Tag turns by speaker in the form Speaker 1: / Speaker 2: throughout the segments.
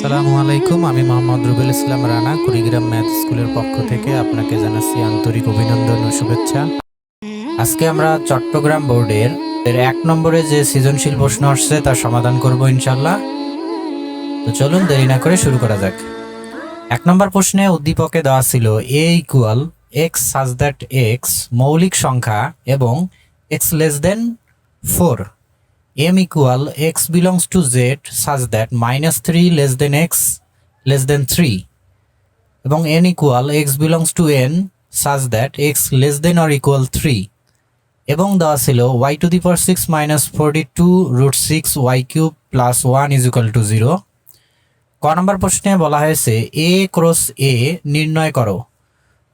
Speaker 1: আসসালামু আলাইকুম, আমি মোহাম্মদ রুবেল ইসলাম রানা, কুড়িগ্রাম ম্যাথ স্কুলের পক্ষ থেকে আপনাকে জানাচ্ছি আন্তরিক অভিনন্দন ও শুভেচ্ছা। আজকে আমরা চট্টগ্রাম বোর্ডের এর এক নম্বরে যে সৃজনশীল প্রশ্ন আসছে, তার সমাধান করব ইনশাল্লাহ তো চলুন, দেরি না করে শুরু করা যাক। এক নম্বর প্রশ্নে উদ্দীপকে দেওয়া ছিল a equal x such that x মৌলিক সংখ্যা এবং x less than four m equal x belongs to z such that minus 3 less than x less than 3 এবং n equal x belongs to n such that x less than or equal 3 এবং দেওয়া ছিল y to the power 6 minus 42 root 6 y cube plus 1 is equal to 0 ক নম্বর প্রশ্নে বলা হয়েছে a cross a নির্ণয় করো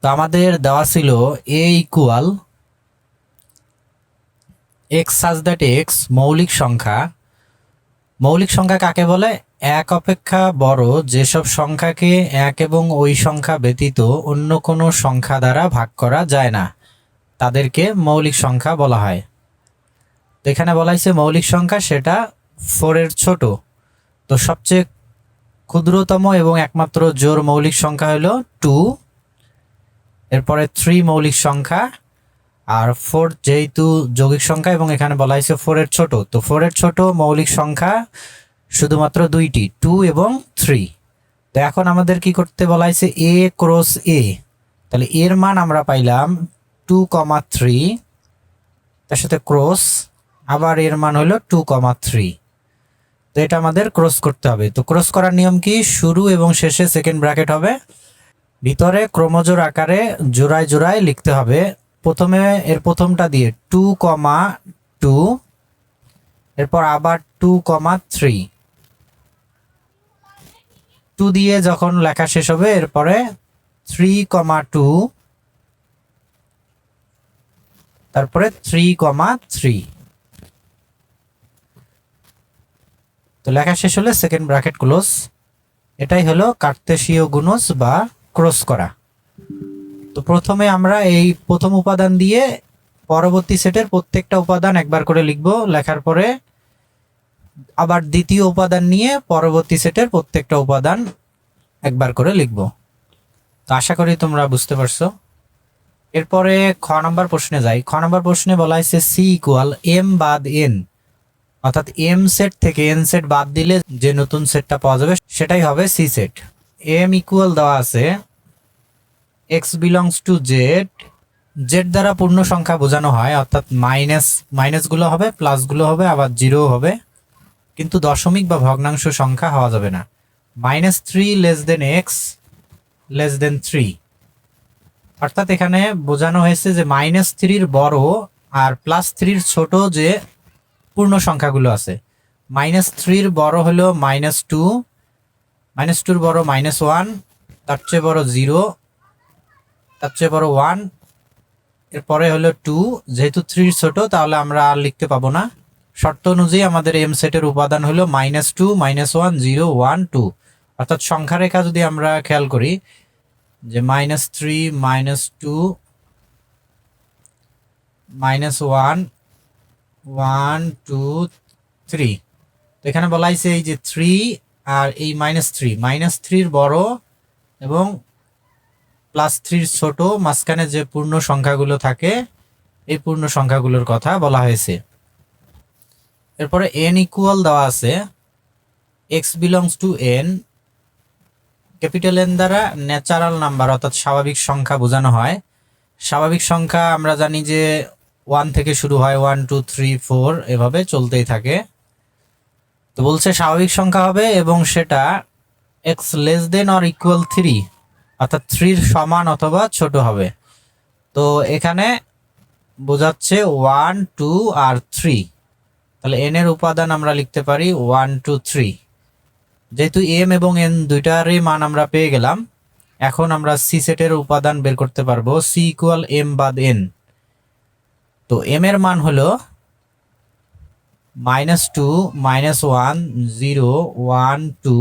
Speaker 1: তো আমাদের দেওয়া ছিল a equal x such that x মৌলিক সংখ্যা। মৌলিক সংখ্যা কাকে বলে? এক অপেক্ষা বড়, যেসব সংখ্যাকে এক এবং ওই সংখ্যা ব্যতীত অন্য কোনো সংখ্যা দ্বারা ভাগ করা যায় না। তাদেরকে মৌলিক সংখ্যা বলা হয়। তো এখানে বলা হয়েছে মৌলিক সংখ্যা, সেটা ফোরের ছোট। তো সবচেয়ে ক্ষুদ্রতম এবং একমাত্র জোর মৌলিক সংখ্যা হলো টু এরপরে থ্রি মৌলিক সংখ্যা আর ফোর যেহেতু যৌগিক সংখ্যা এবং এখানে বলা হয়েছে ফোরের ছোট, তো ফোরের ছোট মৌলিক সংখ্যা শুধুমাত্র দুইটি টু এবং থ্রি তো এখন আমাদের কি করতে বলা হয়েছে? এ ক্রস এ তাহলে এর মান আমরা পাইলাম টু কমা থ্রি তার সাথে ক্রস আবার এর মান হলো টু কমা থ্রি তো এটা আমাদের ক্রস করতে হবে। তো ক্রস করার নিয়ম কি? শুরু এবং শেষে সেকেন্ড ব্র্যাকেট হবে। ভিতরে ক্রমজোর আকারে জোড়ায় জোড়ায় লিখতে হবে। প্রথমে এর প্রথমটা দিয়ে টু কমা টু, এরপর আবার টু কমা থ্রি। টু দিয়ে যখন লেখা শেষ হবে, এরপরে থ্রি কমা টু, তারপরে থ্রি কমা থ্রি। তো লেখা শেষ হলে সেকেন্ড ব্র্যাকেট ক্লোজ এটাই হলো কার্তেশীয় গুণজ বা ক্রস করা। তো প্রথমে আমরা এই প্রথম উপাদান দিয়ে পরবর্তী সেটের প্রত্যেকটা উপাদান একবার করে লিখব। লেখার পরে আবার দ্বিতীয় উপাদান নিয়ে পরবর্তী সেটের প্রত্যেকটা উপাদান একবার করে লিখব। তো আশা করি তোমরা বুঝতে পারছ। এরপরে খ নম্বর প্রশ্নে যাই। খ নম্বর প্রশ্নে বলা হয়েছে সি ইকুয়াল এম বাদ এন অর্থাৎ এম সেট থেকে এন সেট বাদ দিলে যে নতুন সেটটা পাওয়া যাবে, সেটাই হবে সি সেট এম ইকুয়াল দেওয়া আছে x belongs to Z Z দ্বারা পূর্ণ সংখ্যা বোঝানো হয়, অর্থাৎ মাইনাস মাইনাসগুলো হবে প্লাসগুলো হবে, আবার জিরো হবে। কিন্তু দশমিক বা ভগ্নাংশ সংখ্যা হওয়া যাবে না। Minus three less than x less than three অর্থাৎ এখানে বোঝানো হয়েছে যে মাইনাস থ্রির বড় আর প্লাস থ্রির ছোট যে পূর্ণ সংখ্যাগুলো আছে। মাইনাস থ্রির বড় হলো মাইনাস টু মাইনাস টুর বড় মাইনাস ওয়ান তার চেয়ে বড় জিরো তার চেয়ে বড় ওয়ান এরপরে হলো টু যেহেতু থ্রির ছোট, তাহলে আমরা আর লিখতে পাবো না। শর্ত অনুযায়ী আমাদের এম সেটের উপাদান হলো minus two minus one zero one two অর্থাৎ সংখ্যা রেখা যদি আমরা খেয়াল করি, যে minus three minus two minus one one two three তো এখানে বলা হয়েছে এই যে থ্রি আর এই মাইনাস থ্রি মাইনাস থ্রির বড় এবং প্লাস থ্রির ছোট মাঝখানে যে পূর্ণ সংখ্যাগুলো থাকে, এই পূর্ণ সংখ্যাগুলোর কথা বলা হয়েছে। এরপরে এন ইকুয়াল দেওয়া আছে। X belongs to N capital N দ্বারা ন্যাচারাল নাম্বার অর্থাৎ স্বাভাবিক সংখ্যা বোঝানো হয়। স্বাভাবিক সংখ্যা আমরা জানি যে ওয়ান থেকে শুরু হয় ওয়ান টু থ্রি ফোর এভাবে চলতেই থাকে। তো বলছে স্বাভাবিক সংখ্যা হবে এবং সেটা x less than or equal three অর্থাৎ থ্রির সমান অথবা ছোট হবে। তো এখানে বোঝাচ্ছে ওয়ান, টু আর থ্রি। তাহলে এন এর উপাদান আমরা লিখতে পারি ওয়ান, টু, থ্রি। যেহেতু এম এবং এন দুইটারই মান আমরা পেয়ে গেলাম, এখন আমরা সি সেটের উপাদান বের করতে পারব। সি ইকুয়াল এম বাদ এন তো এম এর মান হলো minus two minus one zero one two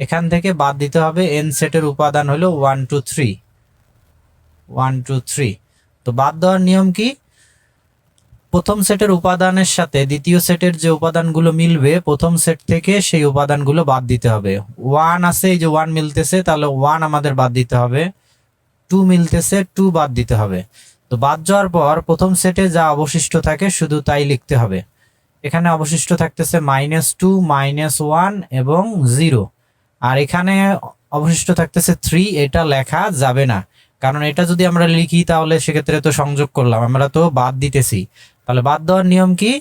Speaker 1: এখান থেকে বাদ দিতে হবে এন সেটের উপাদান হলো one two three one two three তো বাদ দেওয়ার নিয়ম কি? প্রথম সেটের উপাদানের সাথে দ্বিতীয় সেটের যে উপাদানগুলো মিলবে, প্রথম সেট থেকে সেই উপাদানগুলো বাদ দিতে হবে। ওয়ান আছে, এই যে ওয়ান মিলতেছে, তাহলে ওয়ান আমাদের বাদ দিতে হবে। টু মিলতেছে টু বাদ দিতে হবে। তো বাদ যাওয়ার পর প্রথম সেটে যা অবশিষ্ট থাকে, শুধু তাই লিখতে হবে। এখানে অবশিষ্ট থাকতেছে মাইনাস টু মাইনাস ওয়ান এবং জিরো আর এখানে অবশিষ্ট থাকতেছে থ্রি এটা লেখা যাবে না। কারণ এটা যদি আমরা লিখি, তাহলে সেক্ষেত্রে তো সংযোগ করলাম। আমরা তো বাদ দিতেছি। তাহলে বাদ দেওয়ার নিয়ম কি?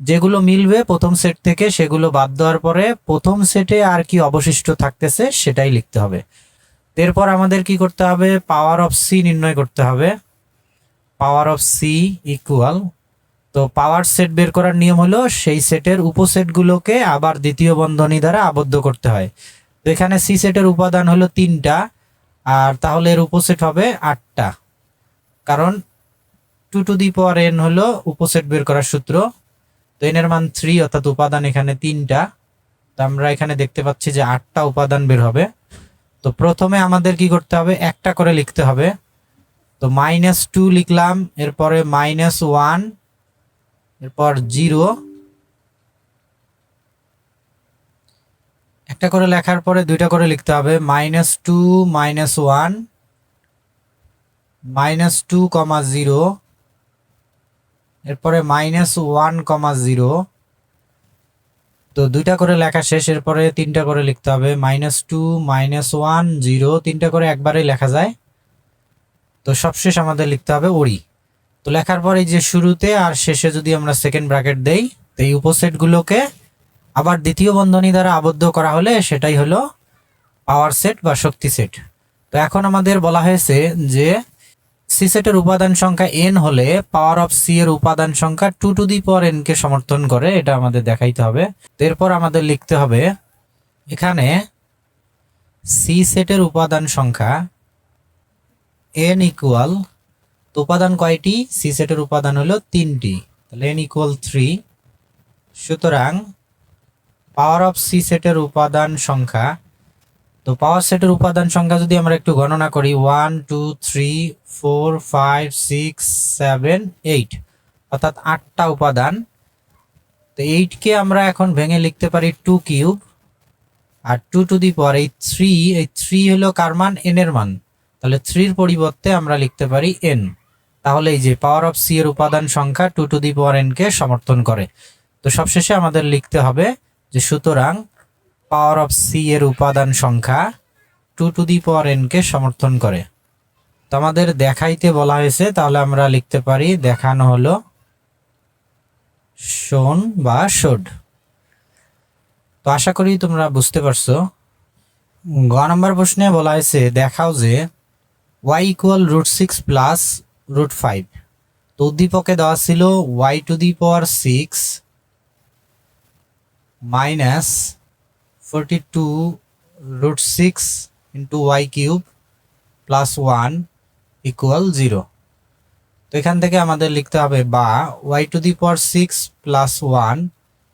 Speaker 1: যেগুলো মিলবে প্রথম সেট থেকে, সেগুলো বাদ দেওয়ার পরে প্রথম সেটে আর কি অবশিষ্ট থাকতেছে, সেটাই লিখতে হবে। এরপর আমাদের কি করতে হবে? পাওয়ার অফ সি নির্ণয় করতে হবে। পাওয়ার অফ সি ইকুয়াল তো পাওয়ার সেট বের করার নিয়ম হলো সেই সেটের উপসেটগুলোকে আবার দ্বিতীয় বন্ধনী দ্বারা আবদ্ধ করতে হয়। তো এখানে সি সেটের উপাদান হলো তিনটা, আর তাহলে এর উপসেট হবে আটটা। কারণ two to the power N হলো উপসেট বের করার সূত্র। তো এনের মান থ্রি অর্থাৎ উপাদান এখানে তিনটা। তো আমরা এখানে দেখতে পাচ্ছি যে আটটা উপাদান বের হবে। তো প্রথমে আমাদের কি করতে হবে? একটা করে লিখতে হবে। তো মাইনাস টু লিখলাম, এরপরে মাইনাস ওয়ান এরপর জিরো। একটা করে লেখার পরে দুইটা করে লিখতে হবে। Minus two, minus one, minus two comma zero, এরপরে মাইনাস ওয়ান কমা জিরো। তো দুইটা করে লেখা শেষ, এরপরে তিনটা করে লিখতে হবে। Minus two, minus one, zero, তিনটা করে একবারেই লেখা যায়। তো সবশেষ আমাদের লিখতে হবে ওড়ি। তো লেখার পর এই যে শুরুতে আর শেষে যদি আমরা সেকেন্ড ব্র্যাকেট দেই, তো এই উপসেটগুলোকে আবার দ্বিতীয় বন্ধনী দ্বারা আবদ্ধ করা হলে সেটাই হলো পাওয়ার সেট বা শক্তি সেট তো এখন আমাদের বলা হয়েছে যে সি সেটের উপাদান সংখ্যা এন হলে পাওয়ার অফ সি এর উপাদান সংখ্যা two to the power N কে সমর্থন করে, এটা আমাদের দেখাইতে হবে। এরপর আমাদের লিখতে হবে, এখানে সি সেটের উপাদান সংখ্যা এন ইকুয়াল তো উপাদান কয়টি? সি সেটের উপাদান হলো তিনটি। তাহলে ইকুয়াল থ্রি সুতরাং পাওয়ার অফ সি সেটের উপাদান সংখ্যা। তো পাওয়ার সেটের উপাদান সংখ্যা যদি আমরা একটু গণনা করি one two three four five six seven eight অর্থাৎ আটটা উপাদান। তো এইটকে আমরা এখন ভেঙে লিখতে পারি টু কিউব আর টু টু দি পাওয়ার এই থ্রি এই থ্রি হলো কার মান? এন এর মান। তাহলে থ্রির পরিবর্তে আমরা লিখতে পারি এন তাহলে এই যে পাওয়ার অফ সি এর উপাদান সংখ্যা two to the power N কে সমর্থন করে। তো সবশেষে আমাদের লিখতে হবে যে সুতরাং পাওয়ার অফ সি এর উপাদান সংখ্যা two to the power N কে সমর্থন করে। তো আমাদের দেখাইতে বলা হয়েছে, তাহলে আমরা লিখতে পারি, দেখানো হলো শোন বা শোড। তো আশা করি তোমরা বুঝতে পারছ। গ নম্বর প্রশ্নে বলা হয়েছে, দেখাও যে y equal root six plus root five তো উদ্দীপকে দেওয়া ছিল y to the power six minus forty two root six into y cube plus one equal zero তো এখান থেকে আমাদের লিখতে হবে বা y to the power six plus one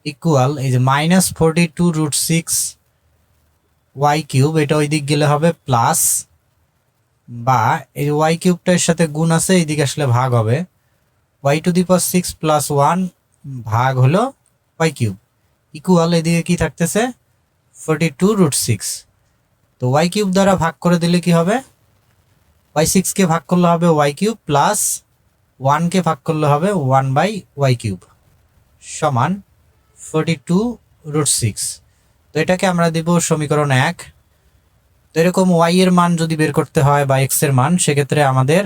Speaker 1: equal এই যে minus forty two root six y cube এটা ওই দিক গেলে হবে প্লাস বা এই ওয়াই কিউবটার সাথে গুণ আছে, এইদিকে আসলে ভাগ হবে। Y to the power six plus one ভাগ হলো ওয়াই কিউব। ইকুয়াল এদিকে কি থাকতেছে? ফোরটি টু রুট সিক্স তো ওয়াই কিউব দ্বারা ভাগ করে দিলে কি হবে? ওয়াই সিক্সকে ভাগ করলে হবে ওয়াই কিউব প্লাস ওয়ানকে ভাগ করলে হবে ওয়ান বাই ওয়াই কিউব। সমান ফোরটি টু রুট সিক্স তো এটাকে আমরা দিব সমীকরণ এক। তো এরকম ওয়াই এর মান যদি বের করতে হয় বা এক্সের মান, সেক্ষেত্রে আমাদের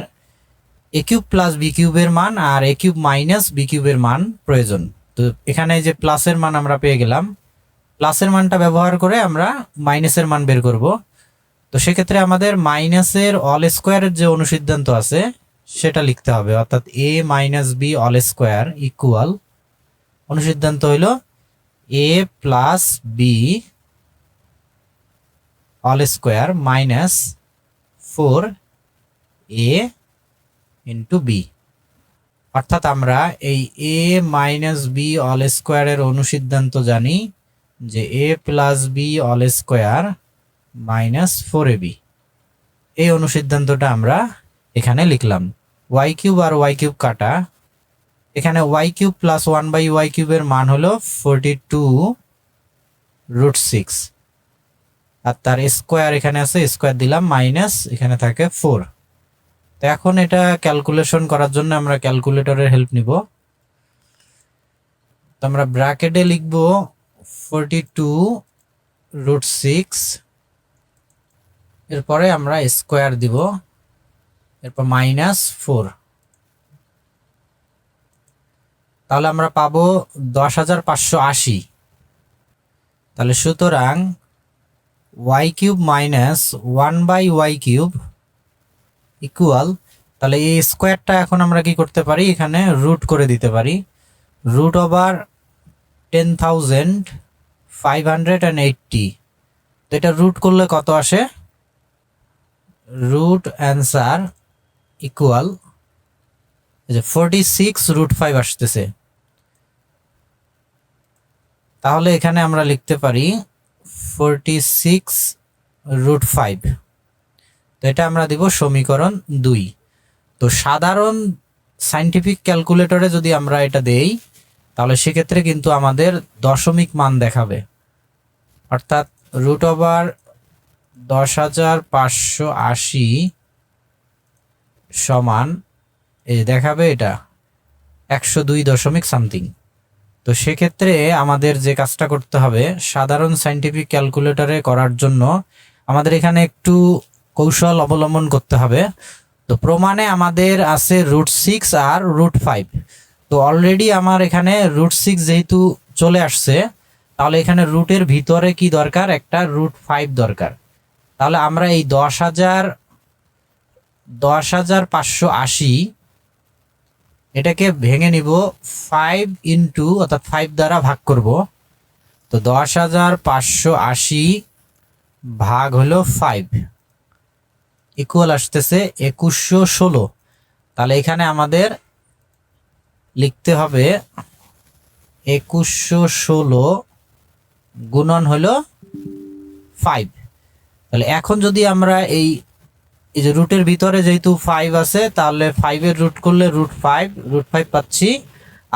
Speaker 1: এ কিউব প্লাস বি কিউবের মান আর এ কিউব মাইনাস বি কিউবের মান প্রয়োজন। তো এখানে যে প্লাসের মান আমরা পেয়ে গেলাম প্লাসের মানটা ব্যবহার করে আমরা মাইনাসের মান বের করব। তো সেক্ষেত্রে আমাদের মাইনাসের অল স্কোয়ারের যে অনুসিদ্ধান্ত আছে, সেটা লিখতে হবে। অর্থাৎ a minus b all square equal অনুসিদ্ধান্ত হইল a plus b all square minus four a into b অর্থাৎ আমরা এই এ মাইনাস বি অল স্কোয়ারের অনুসিদ্ধান্ত জানি যে a plus b all square minus four a b এই অনুসিদ্ধান্তটা আমরা এখানে লিখলাম। ওয়াই কিউব আর ওয়াই কিউব কাটা। এখানে y cube plus one by y কিউবের মান হলো ফোরটি টু রুট সিক্স আর তার স্কোয়ার এখানে আছে স্কোয়ার দিলাম মাইনাস এখানে থাকে ফোর তো এখন এটা ক্যালকুলেশন করার জন্য আমরা ক্যালকুলেটরের হেল্প নিব। তো আমরা ব্র্যাকেটে লিখব ফোরটি টু রুট সিক্স এরপরে আমরা স্কোয়ার দিব, এরপর মাইনাস ফোর তাহলে আমরা পাবো দশ হাজার পাঁচশো আশি। তাহলে সুতরাং y cube minus one by y cube equal তাহলে এই স্কোয়ারটা এখন আমরা কি করতে পারি? এখানে রুট করে দিতে পারি। Root over ten thousand five hundred and eighty তো এটা রুট করলে কত আসে? রুট অ্যান্সার ইকুয়াল যে ফোরটি সিক্স রুট ফাইভ আসতেছে। তাহলে এখানে আমরা লিখতে পারি ফোরটি সিক্স রুট ফাইভ তো এটা আমরা দিব সমীকরণ দুই। তো সাধারণ সাইন্টিফিক ক্যালকুলেটরে যদি আমরা এটা দেই, তাহলে সেক্ষেত্রে কিন্তু আমাদের দশমিক মান দেখাবে। অর্থাৎ রুট ওভার দশ হাজার পাঁচশো আশি সমান এই দেখাবে এটা, একশো দুই দশমিক সামথিং তো সেক্ষেত্রে আমাদের যে কাজটা করতে হবে, সাধারণ সাইন্টিফিক ক্যালকুলেটরে করার জন্য আমাদের এখানে একটু কৌশল অবলম্বন করতে হবে। তো প্রমাণে আমাদের আছে রুট সিক্স আর রুট ফাইভ তো অলরেডি আমার এখানে রুট সিক্স যেহেতু চলে আসছে, তাহলে এখানে রুটের ভিতরে কি দরকার? একটা রুট ফাইভ দরকার। তাহলে আমরা এই দশ হাজার দশ হাজার পাঁচশো আশি এটাকে ভেঙে নিব ফাইভ ইন্টু অর্থাৎ ফাইভ দ্বারা ভাগ করব। তো দশ হাজার পাঁচশো আশি ভাগ হলো ফাইভ ইকুয়াল আসতেছে একুশশো ষোলো। তাহলে এখানে আমাদের লিখতে হবে একুশশো ষোলো গুণন হলো ফাইভ তাহলে এখন যদি আমরা এই এই যে রুটের ভিতরে যেহেতু ফাইভ আছে, তাহলে ফাইভের রুট করলে রুট ফাইভ রুট ফাইভ পাচ্ছি।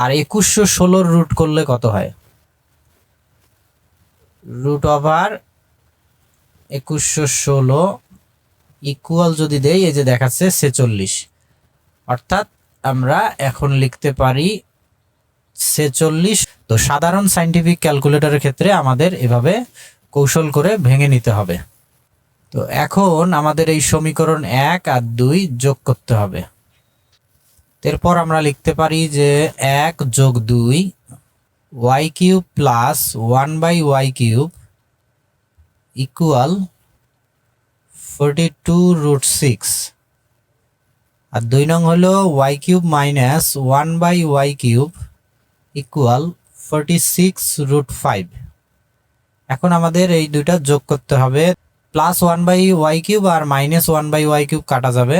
Speaker 1: আর একুশশো ষোলোর রুট করলে কত হয়? রুট ওভার একুশশো ষোলো ইকুয়াল যদি দেই, এই যে দেখাচ্ছে ছেচল্লিশ। অর্থাৎ আমরা এখন লিখতে পারি ছেচল্লিশ। তো সাধারণ সাইন্টিফিক ক্যালকুলেটরের ক্ষেত্রে আমাদের এভাবে কৌশল করে ভেঙে নিতে হবে। তো এখন আমাদের এই সমীকরণ এক আর দুই যোগ করতে হবে। এরপর আমরা লিখতে পারি যে এক যোগ দুই y cube plus one by y cube equal forty two root six. আর দুই নং হলো y cube minus one by y cube equal forty six root five. এখন আমাদের এই দুইটা যোগ করতে হবে plus one by y cube R minus one by y cube কাটা যাবে।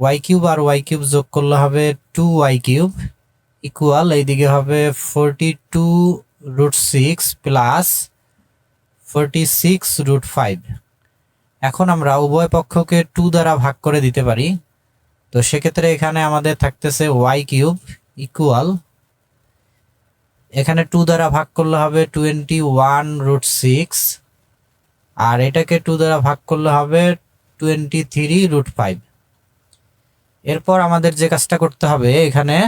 Speaker 1: ওয়াই কিউব আর ওয়াই কিউব যোগ করলে হবে টু ওয়াই কিউব ইকুয়াল এইদিকে হবে forty two root six plus forty six root five এখন আমরা উভয় পক্ষকে টু দ্বারা ভাগ করে দিতে পারি। তো সেক্ষেত্রে এখানে আমাদের থাকতেছে ওয়াই কিউব ইকুয়াল এখানে টু দ্বারা ভাগ করলে হবে টোয়েন্টি ওয়ান রুট সিক্স আর এটাকে টু দ্বারা ভাগ করলে হবে টোয়েন্টি থ্রি রুট ফাইভ এরপর আমাদের যে কাজটা করতে হবে এখানে,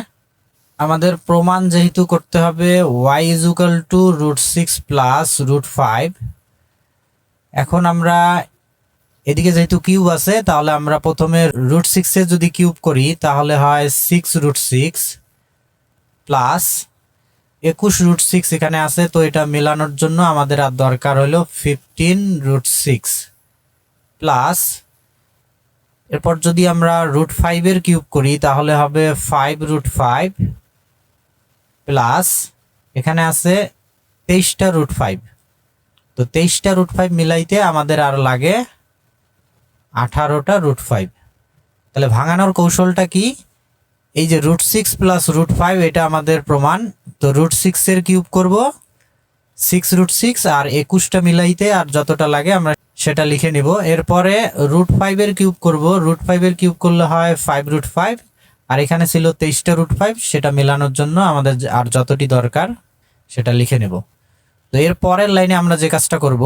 Speaker 1: আমাদের প্রমাণ যেহেতু করতে হবে y equal to root six plus root five এখন আমরা এদিকে যেহেতু কিউব আছে, তাহলে আমরা প্রথমে রুট সিক্সে যদি কিউব করি, তাহলে হয় সিক্স রুট সিক্স প্লাস একুশ রুট সিক্স এখানে আছে, তো এটা মেলানোর জন্য আমাদের আর দরকার হলো ফিফটিন রুট সিক্স প্লাস এরপর যদি আমরা রুট ফাইভের কিউব করি, তাহলে হবে ফাইভ রুট ফাইভ প্লাস এখানে আছে তেইশটা রুট ফাইভ তো তেইশটা রুট ফাইভ মিলাইতে আমাদের আর লাগে আঠারোটা রুট ফাইভ তাহলে ভাঙানোর কৌশলটা কি? এই যে root six plus root five এটা আমাদের প্রমাণ। তো রুট সিক্সের কিউব করব। সিক্স রুট সিক্স আর একুশটা মিলাইতে আর যতটা লাগে আমরা সেটা লিখে নিব। এরপরে রুট ফাইভের কিউব করব। রুট ফাইভের কিউব করলে হয় ফাইভ রুট ফাইভ আর এখানে ছিল তেইশটা রুট ফাইভ সেটা মেলানোর জন্য আমাদের আর যতটি দরকার সেটা লিখে নেব। তো এর পরের লাইনে আমরা যে কাজটা করব,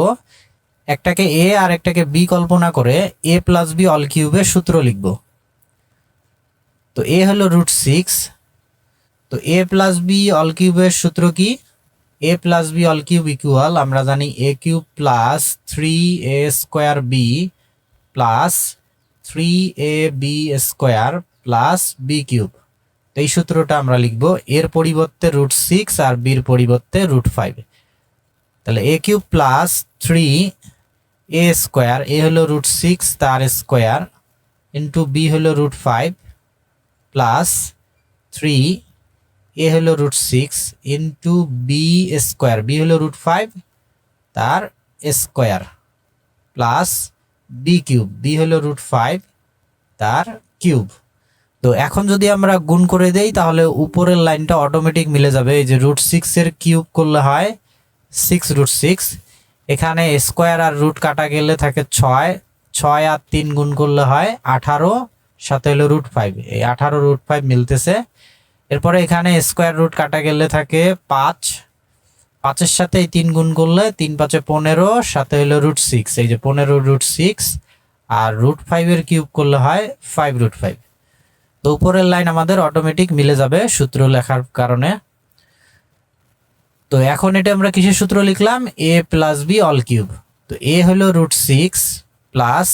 Speaker 1: একটাকে এ আর একটাকে বি কল্পনা করে এ প্লাস বি অল কিউবের সূত্র লিখব। তো এ হলো রুট সিক্স তো এ প্লাস বি অল কিউবের সূত্র কি? A plus b all cube equal আমরা জানি a cube plus three a square b plus three a b square plus b cube তো এই সূত্রটা আমরা লিখব এর পরিবর্তে রুট সিক্স আর বির পরিবর্তে রুট ফাইভ তাহলে a cube plus three a square a হলো রুট সিক্স তার স্কোয়ার ইন্টু বি হলো root five plus three a হলো root six into b square b হলো রুট ফাইভ তার square plus b cube b হলো root five তার cube তো এখন যদি আমরা গুণ করে দেই, তাহলে উপরের লাইনটা অটোমেটিক মিলে যাবে। এই যে রুট সিক্সের কিউব করলে হয় সিক্স রুট সিক্স এখানে স্কোয়ার আর রুট কাটা গেলে থাকে ছয় ছয় আর তিন গুণ করলে হয় আঠারো সাথে হলো রুট ফাইভ এই আঠারো রুট ফাইভ মিলতেছে। এরপরে এখানে স্কোয়ার রুট কাটা গেলে থাকে পাঁচ। পাঁচের সাথে এই তিন গুণ করলে তিন পাঁচে পনেরো, সাথে হলো রুট সিক্স এই যে পনেরো রুট সিক্স আর রুট ফাইভের কিউব করলে হয় ফাইভ রুট ফাইভ তো উপরের লাইন আমাদের অটোমেটিক মিলে যাবে সূত্র লেখার কারণে। তো এখন এটা আমরা কিসের সূত্র লিখলাম? A plus b all cube তো এ হলো রুট সিক্স প্লাস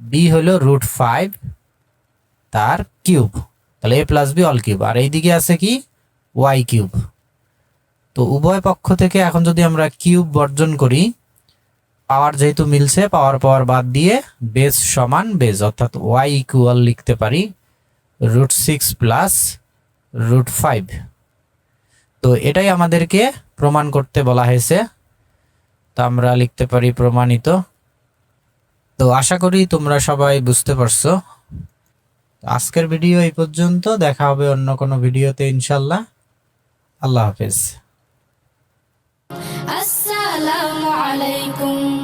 Speaker 1: বি হলো রুট ফাইভ তার কিউব। তাহলে a plus b all cube. আর এইদিকে আছে কি? Y cube. তো উভয় পক্ষ থেকে এখন যদি আমরা কিউব বর্জন করি, পাওয়ার যেহেতু মিলছে, পাওয়ার পাওয়ার বাদ দিয়ে বেস সমান বেস অর্থাৎ ওয়াই ইকুয়াল লিখতে পারি root six plus root five তো এটাই আমাদেরকে প্রমাণ করতে বলা হয়েছে। তো আমরা লিখতে পারি প্রমাণিত। তো আশা করি তোমরা সবাই বুঝতে পারছ। আজকের ভিডিও এই পর্যন্ত। দেখা হবে অন্য কোনো ভিডিওতে ইনশাল্লাহ আল্লাহ হাফিজ।
Speaker 2: আসসালামু আলাইকুম।